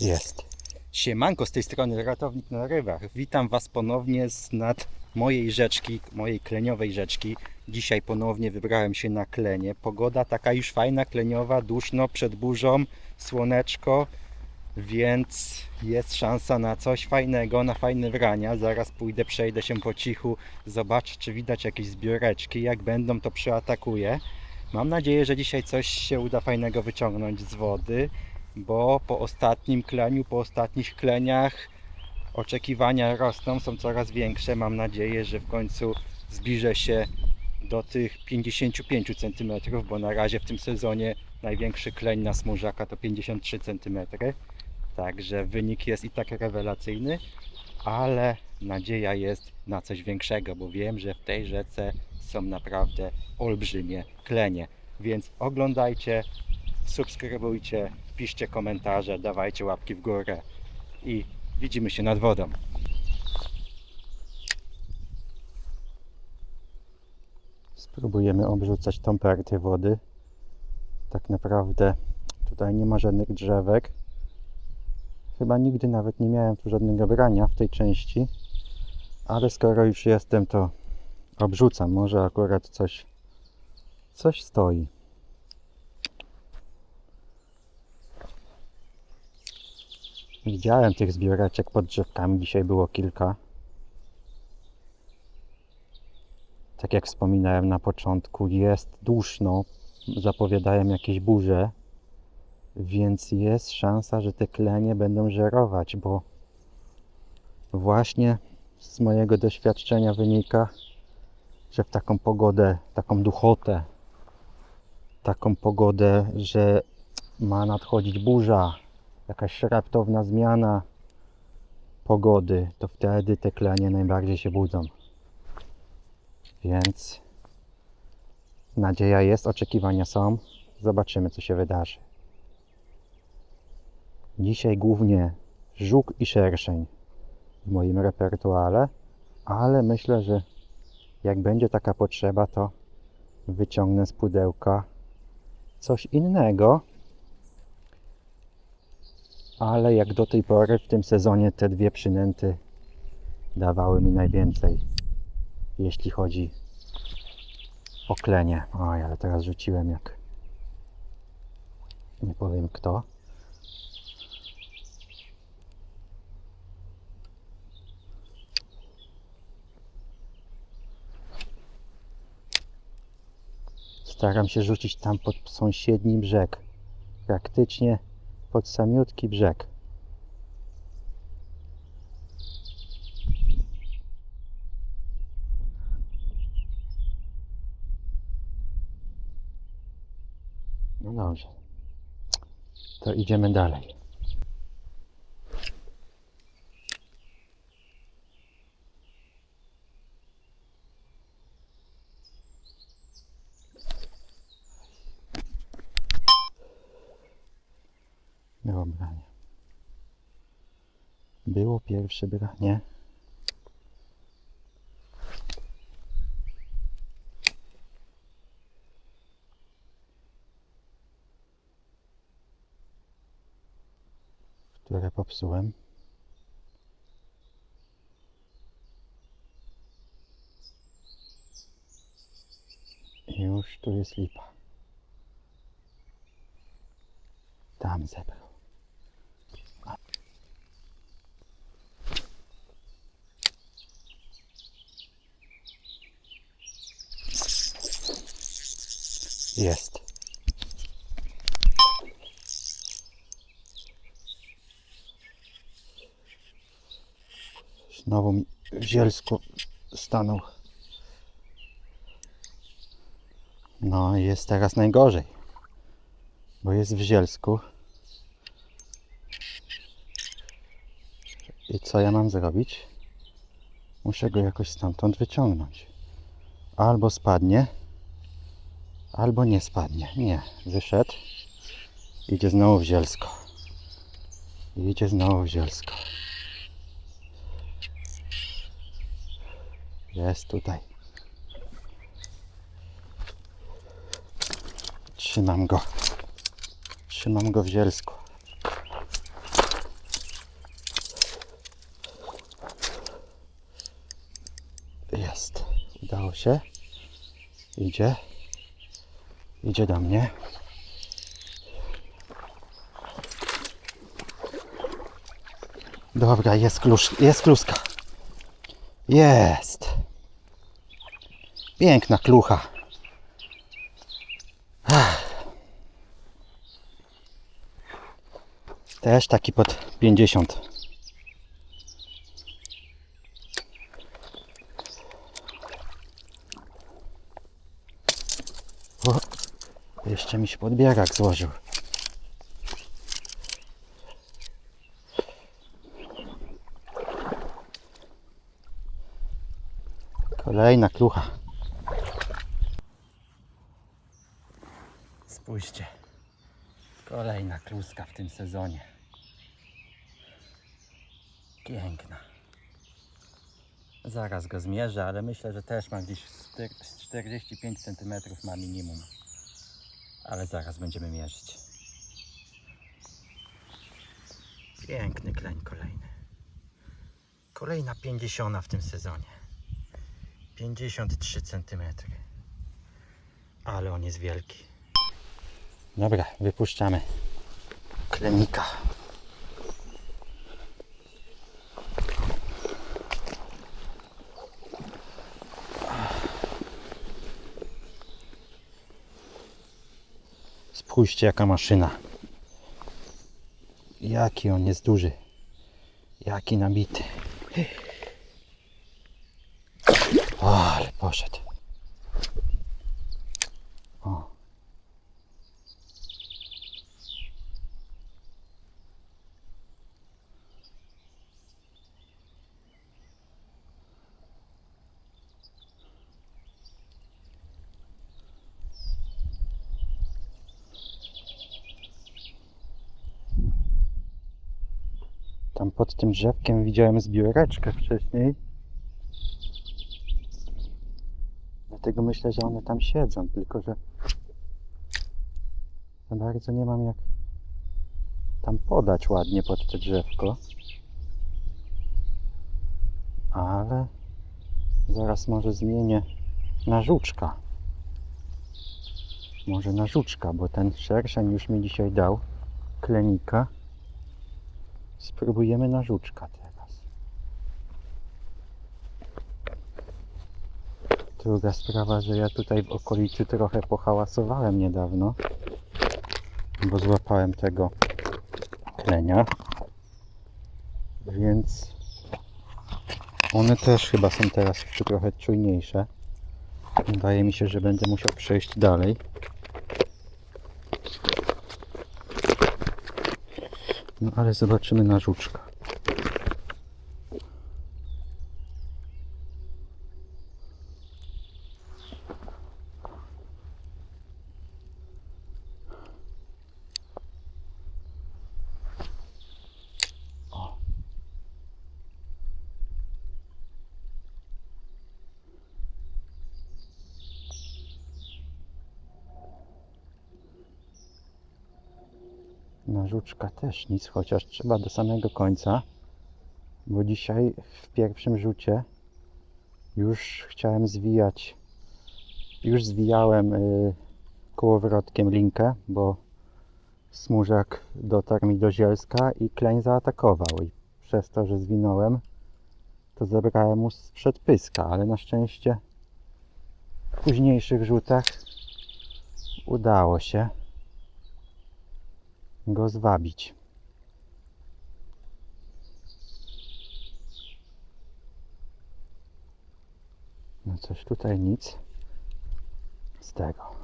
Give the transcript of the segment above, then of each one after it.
Jest. Siemanko, z tej strony Ratownik na Rybach. Witam Was ponownie z nad mojej rzeczki, mojej kleniowej rzeczki. Dzisiaj ponownie wybrałem się na klenie. Pogoda taka już fajna, kleniowa, duszno, przed burzą, słoneczko, więc jest szansa na coś fajnego, na fajne wrania. Zaraz pójdę, przejdę się po cichu, zobaczę czy widać jakieś zbioreczki. Jak będą, to przyatakuję. Mam nadzieję, że dzisiaj coś się uda fajnego wyciągnąć z wody bo po ostatnim kleniu, po ostatnich kleniach oczekiwania rosną, są coraz większe. Mam nadzieję, że w końcu zbliżę się do tych 55 cm, bo na razie w tym sezonie największy kleń na smużaka to 53 cm. Także wynik jest i tak rewelacyjny, ale nadzieja jest na coś większego, bo wiem, że w tej rzece są naprawdę olbrzymie klenie. Więc oglądajcie, subskrybujcie, piszcie komentarze, dawajcie łapki w górę i widzimy się nad wodą. Spróbujemy obrzucać tą partię wody. Tak naprawdę tutaj nie ma żadnych drzewek. Chyba nigdy nawet nie miałem tu żadnego brania w tej części. Ale skoro już jestem, to obrzucam. Może akurat coś, coś stoi. Widziałem tych zbioreczek pod drzewkami, dzisiaj było kilka. Tak jak wspominałem na początku, jest duszno, zapowiadają jakieś burze, więc jest szansa, że te klenie będą żerować, bo właśnie z mojego doświadczenia wynika, że w taką pogodę, taką duchotę, taką pogodę, że ma nadchodzić burza, jakaś raptowna zmiana pogody, to wtedy te klenie najbardziej się budzą. Więc nadzieja jest, oczekiwania są. Zobaczymy, co się wydarzy. Dzisiaj głównie żuk i szerszeń w moim repertuale, ale myślę, że jak będzie taka potrzeba, to wyciągnę z pudełka coś innego, ale jak do tej pory w tym sezonie te dwie przynęty dawały mi najwięcej, jeśli chodzi o klenie. Oj, ale teraz rzuciłem jak nie powiem kto. Staram się rzucić tam pod sąsiedni brzeg. Praktycznie pod samiutki brzeg. No dobrze. To idziemy dalej. Było branie. Było pierwsze branie. Które popsułem. Już tu jest lipa. Tam zebrał. Jest. Znowu mi w zielsku stanął. No jest teraz najgorzej, bo jest w zielsku. I co ja mam zrobić? Muszę go jakoś stamtąd wyciągnąć. Albo spadnie, Albo nie spadnie. Nie, wyszedł. Idzie znowu w zielsko. Idzie znowu w zielsko. Jest tutaj. Trzymam go. Trzymam go w zielsku. Jest. Udało się. Idzie. Idzie do mnie. Dobra, jest klucz, jest kluska. Jest. Piękna klucha. Ach. Też taki pod 50. jeszcze mi się podbierak złożył. Kolejna klucha. Spójrzcie. Kolejna kluska w tym sezonie. Piękna. Zaraz go zmierzę, ale myślę, że też ma gdzieś czter- z 45 cm ma minimum. Ale zaraz będziemy mierzyć. Piękny kleń kolejny. Kolejna 50 w tym sezonie. 53 cm. Ale on jest wielki. Dobra, wypuszczamy klenika. Spójrzcie jaka maszyna. Jaki on jest duży. Jaki nabity. O, ale poszedł. O. Tam pod tym drzewkiem widziałem zbioreczkę wcześniej. Dlatego myślę, że one tam siedzą, tylko że za bardzo nie mam jak tam podać ładnie pod to drzewko. Ale zaraz może zmienię na żuczka. Może na żuczka, bo ten szerszeń już mi dzisiaj dał klenika. Spróbujemy na żuczka teraz. Druga sprawa, że ja tutaj w okolicy trochę pohałasowałem niedawno, bo złapałem tego klenia, więc one też chyba są teraz trochę czujniejsze. Wydaje mi się, że będę musiał przejść dalej. No ale zobaczymy na żuczka. Na żuczka też nic, chociaż trzeba do samego końca, bo dzisiaj w pierwszym rzucie już chciałem zwijać, już zwijałem y, kołowrotkiem linkę, bo smużak dotarł mi do zielska i kleń zaatakował i przez to, że zwinąłem, to zebrałem mu sprzed pyska, ale na szczęście w późniejszych rzutach udało się go zwabić. No coś tutaj nic z tego.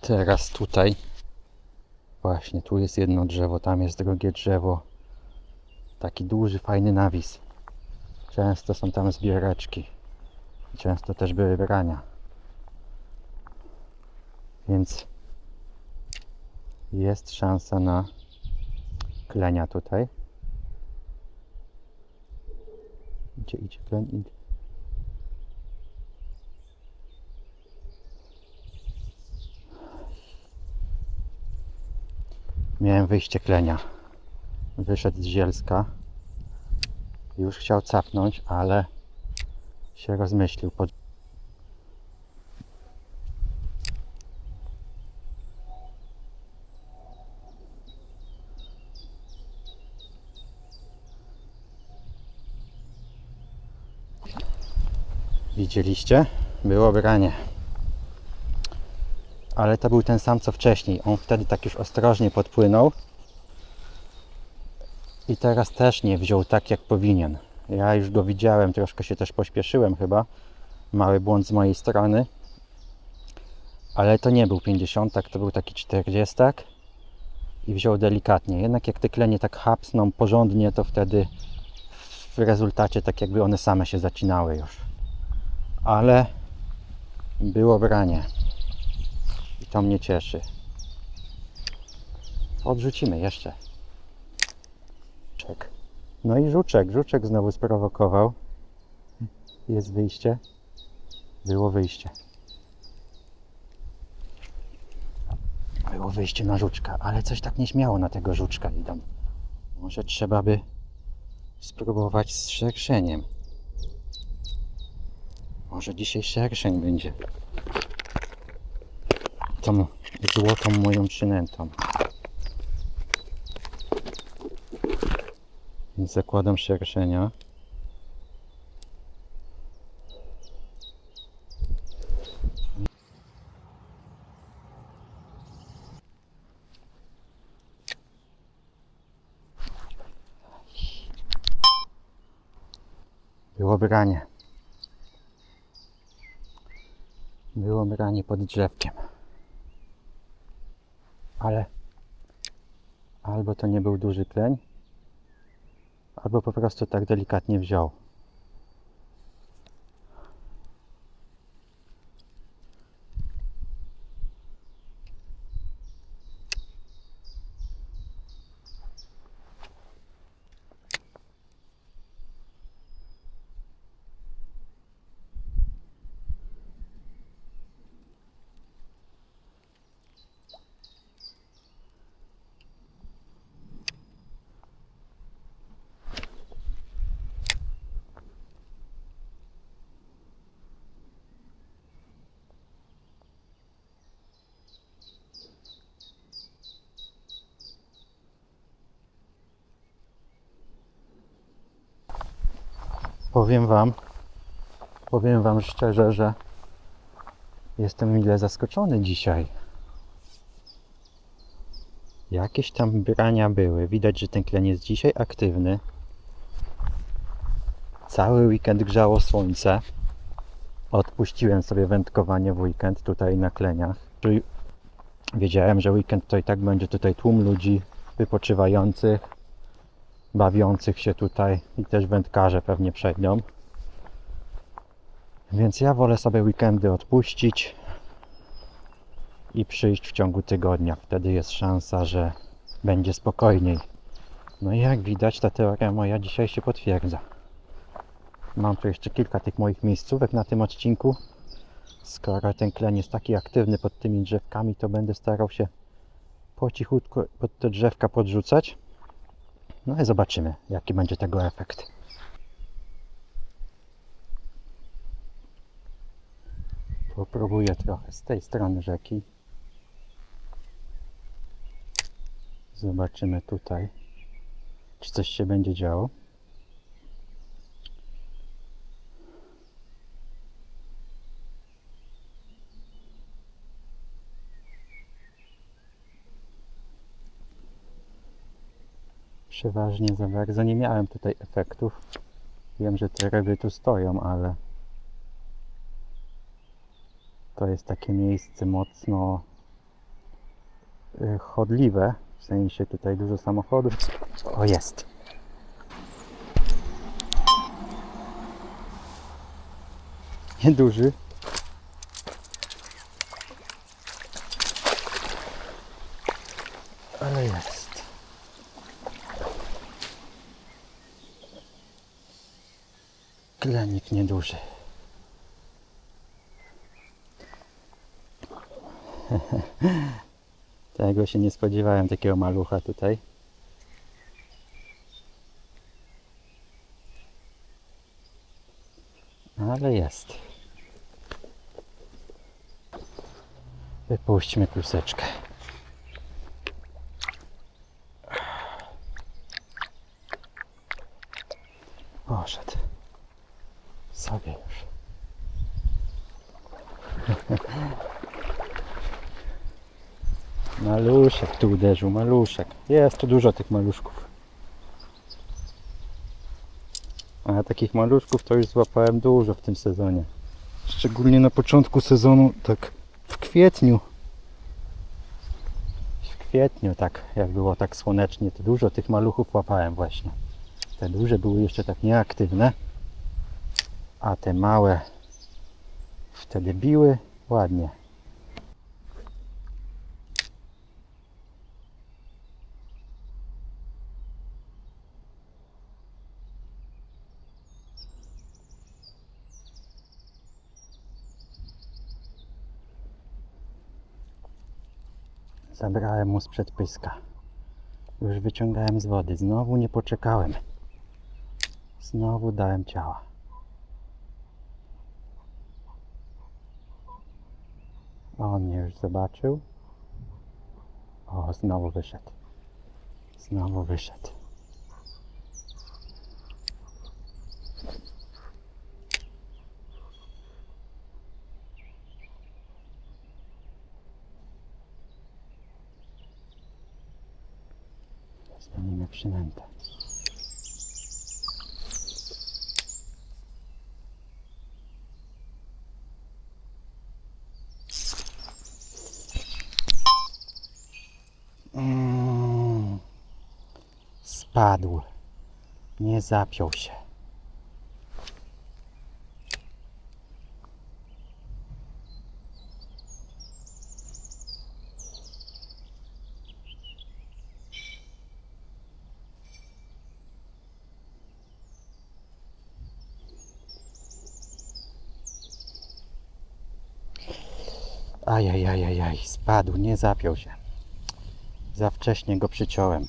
Teraz tutaj właśnie tu jest jedno drzewo, tam jest drugie drzewo. Taki duży, fajny nawis. Często są tam zbieraczki. Często też były brania. Więc jest szansa na klenia tutaj. Idzie, idzie kleń. Idzie. Miałem wyjście klenia. Wyszedł z zielska. Już chciał capnąć, ale się rozmyślił. Widzieliście? Było branie. Ale to był ten sam co wcześniej. On wtedy tak już ostrożnie podpłynął. I teraz też nie wziął tak jak powinien. Ja już go widziałem, troszkę się też pośpieszyłem chyba. Mały błąd z mojej strony. Ale to nie był 50, to był taki 40 i wziął delikatnie. Jednak jak te klenie tak hapsną porządnie, to wtedy w rezultacie tak jakby one same się zacinały już. Ale było branie. I to mnie cieszy. Odrzucimy jeszcze. No i żuczek. Żuczek znowu sprowokował. Jest wyjście. Było wyjście. Było wyjście na żuczka, ale coś tak nieśmiało na tego żuczka idą. Może trzeba by spróbować z szerszeniem. Może dzisiaj szerszeń będzie. Tą złotą moją przynętą. Więc zakładam szerszenia. Było branie. Było branie pod drzewkiem. Ale albo to nie był duży kleń, albo po prostu tak delikatnie wziął. Powiem Wam, powiem Wam szczerze, że jestem mile zaskoczony dzisiaj. Jakieś tam brania były. Widać, że ten kleń jest dzisiaj aktywny. Cały weekend grzało słońce. Odpuściłem sobie wędkowanie w weekend tutaj na kleniach. Czyli Wiedziałem, że weekend to i tak będzie tutaj tłum ludzi wypoczywających, bawiących się tutaj i też wędkarze pewnie przejdą. Więc ja wolę sobie weekendy odpuścić i przyjść w ciągu tygodnia. Wtedy jest szansa, że będzie spokojniej. No i jak widać, ta teoria moja dzisiaj się potwierdza. Mam tu jeszcze kilka tych moich miejscówek na tym odcinku. Skoro ten kleń jest taki aktywny pod tymi drzewkami, to będę starał się po cichutku pod te drzewka podrzucać. No i zobaczymy, jaki będzie tego efekt. Popróbuję trochę z tej strony rzeki. Zobaczymy tutaj, czy coś się będzie działo. Przeważnie za bardzo nie miałem tutaj efektów. Wiem, że te ryby tu stoją, ale to jest takie miejsce mocno y, chodliwe. W sensie tutaj dużo samochodów. O, jest. Nieduży. Ale jest. Klenik nieduży. Tego się nie spodziewałem, takiego malucha tutaj. Ale jest. Wypuśćmy kluseczkę. Poszedł. Sobie już. Uderzył, maluszek. Jest tu dużo tych maluszków. A takich maluszków to już złapałem dużo w tym sezonie. Szczególnie na początku sezonu, tak w kwietniu. W kwietniu, tak jak było tak słonecznie, to dużo tych maluchów łapałem właśnie. Te duże były jeszcze tak nieaktywne, a te małe wtedy biły ładnie. Zabrałem mu sprzed pyska. Już wyciągałem z wody. Znowu nie poczekałem. Znowu dałem ciała. On mnie już zobaczył. O, znowu wyszedł. Znowu wyszedł. Przynętę. Mm. Spadł. Nie zapiął się. Ajajajajaj, spadł, nie zapiął się. Za wcześnie go przyciąłem.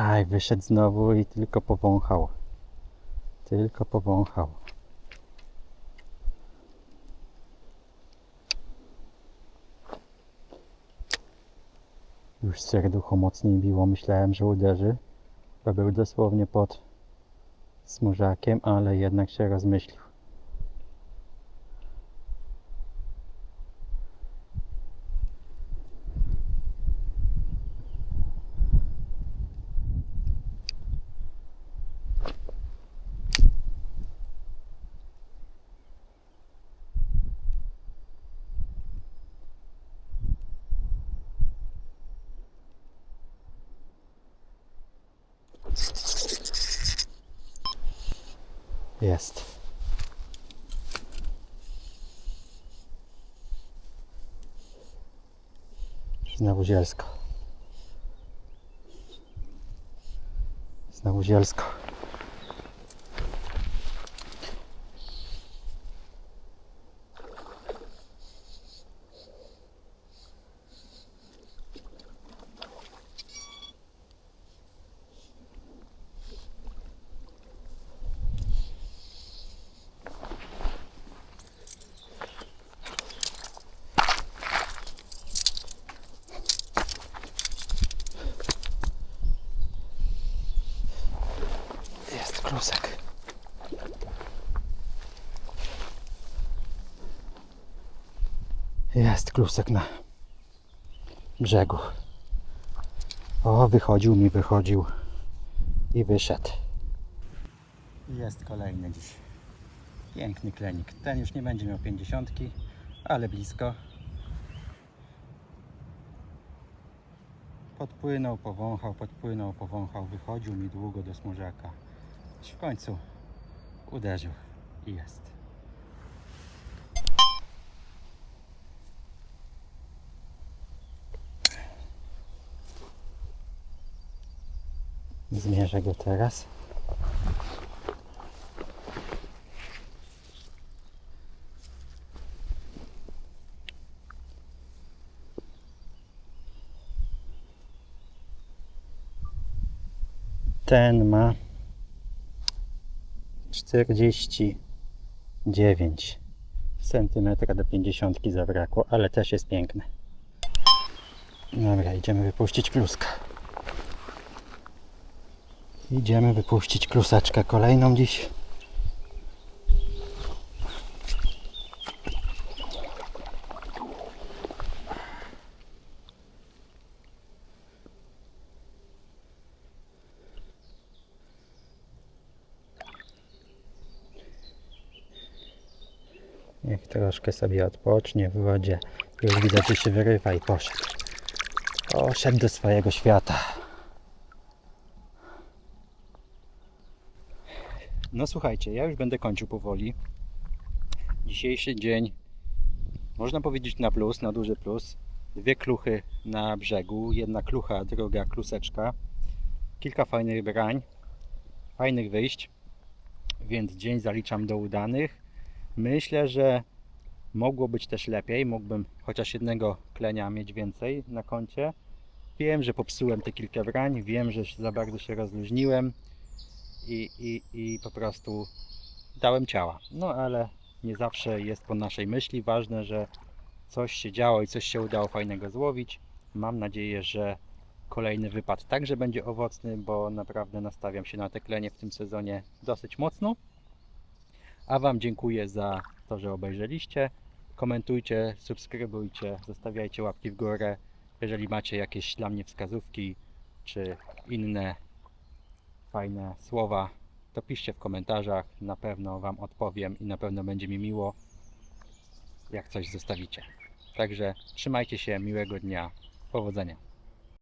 Aj, wyszedł znowu i tylko powąchał. Tylko powąchał. Już serducho mocniej biło. Myślałem, że uderzy, bo był dosłownie pod smurzakiem, ale jednak się rozmyślił. Jest. Znowu zielsko. Znowu zielsko. Jest klusek. Jest klusek na brzegu. O, wychodził mi, wychodził i wyszedł. Jest kolejny dziś. Piękny klenik. Ten już nie będzie miał 50, ale blisko. Podpłynął, powąchał, podpłynął, powąchał. Wychodził mi długo do smużaka. W końcu uderzył i jest. Zmierzę go teraz. Ten ma 49 centymetra do 50 zabrakło, ale też jest piękny. Dobra, idziemy wypuścić kluska. Idziemy wypuścić kluseczkę kolejną dziś. Niech troszkę sobie odpocznie w wodzie. Już widzę, że się wyrywa i poszedł. Poszedł do swojego świata. No słuchajcie, ja już będę kończył powoli. Dzisiejszy dzień, można powiedzieć na plus, na duży plus. Dwie kluchy na brzegu, jedna klucha, druga kluseczka. Kilka fajnych brań, fajnych wyjść, więc dzień zaliczam do udanych. Myślę, że mogło być też lepiej. Mógłbym chociaż jednego klenia mieć więcej na koncie. Wiem, że popsułem te kilka brań, wiem, że za bardzo się rozluźniłem i, i, i po prostu dałem ciała. No ale nie zawsze jest po naszej myśli. Ważne, że coś się działo i coś się udało fajnego złowić. Mam nadzieję, że kolejny wypad także będzie owocny, bo naprawdę nastawiam się na te klenie w tym sezonie dosyć mocno. A Wam dziękuję za to, że obejrzeliście. Komentujcie, subskrybujcie, zostawiajcie łapki w górę. Jeżeli macie jakieś dla mnie wskazówki czy inne fajne słowa, to piszcie w komentarzach. Na pewno Wam odpowiem i na pewno będzie mi miło, jak coś zostawicie. Także trzymajcie się, miłego dnia, powodzenia.